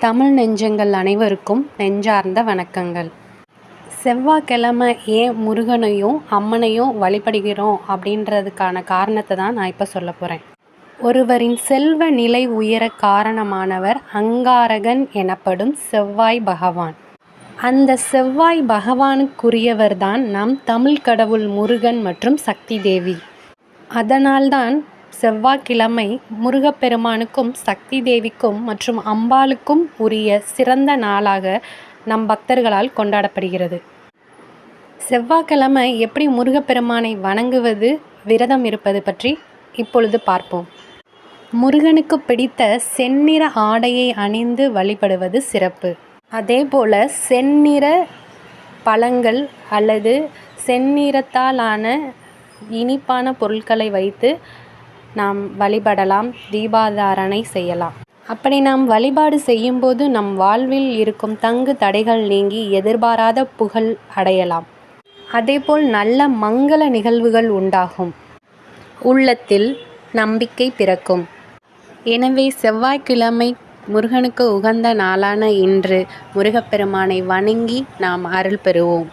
தமிழ் நெஞ்சங்கள் அனைவருக்கும் நெஞ்சார்ந்த வணக்கங்கள். செவ்வாய்க்கிழமை ஏன் முருகனையும் அம்மனையும் வழிபடுகிறோம் அப்படின்றதுக்கான காரணத்தை தான் நான் இப்போ சொல்ல போகிறேன் ஒருவரின் செல்வ நிலை உயர காரணமானவர் அங்காரகன் எனப்படும் செவ்வாய் பகவான். அந்த செவ்வாய் பகவானுக்குரியவர்தான் நம் தமிழ் கடவுள் முருகன் மற்றும் சக்தி தேவி. அதனால்தான் செவ்வாய்க்கிழமை முருகப்பெருமானுக்கும் சக்தி தேவிக்கும் மற்றும் அம்பாளுக்கும் உரிய சிறந்த நாளாக நம் பக்தர்களால் கொண்டாடப்படுகிறது. செவ்வாய்க்கிழமை எப்படி முருகப்பெருமானை வணங்குவது விரதம் இருப்பது பற்றி இப்பொழுது பார்ப்போம். முருகனுக்கு பிடித்த செந்நிற ஆடையை அணிந்து வழிபடுவது சிறப்பு. அதேபோல செந்நிற பழங்கள் அல்லது செந்நிறத்தாலான இனிப்பான பொருட்களை வைத்து நாம் வழிபடலாம் தீபாதாரணை செய்யலாம். அப்படி நாம் வழிபாடு செய்யும்போது நம் வாழ்வில் இருக்கும் தங்கு தடைகள் நீங்கி எதிர்பாராத புகழ் அடையலாம். அதேபோல் நல்ல மங்கள நிகழ்வுகள் உண்டாகும். உள்ளத்தில் நம்பிக்கை பிறக்கும். எனவே செவ்வாய்க்கிழமை முருகனுக்கு உகந்த நாளான இன்று முருகப்பெருமானை வணங்கி நாம் அருள் பெறுவோம்.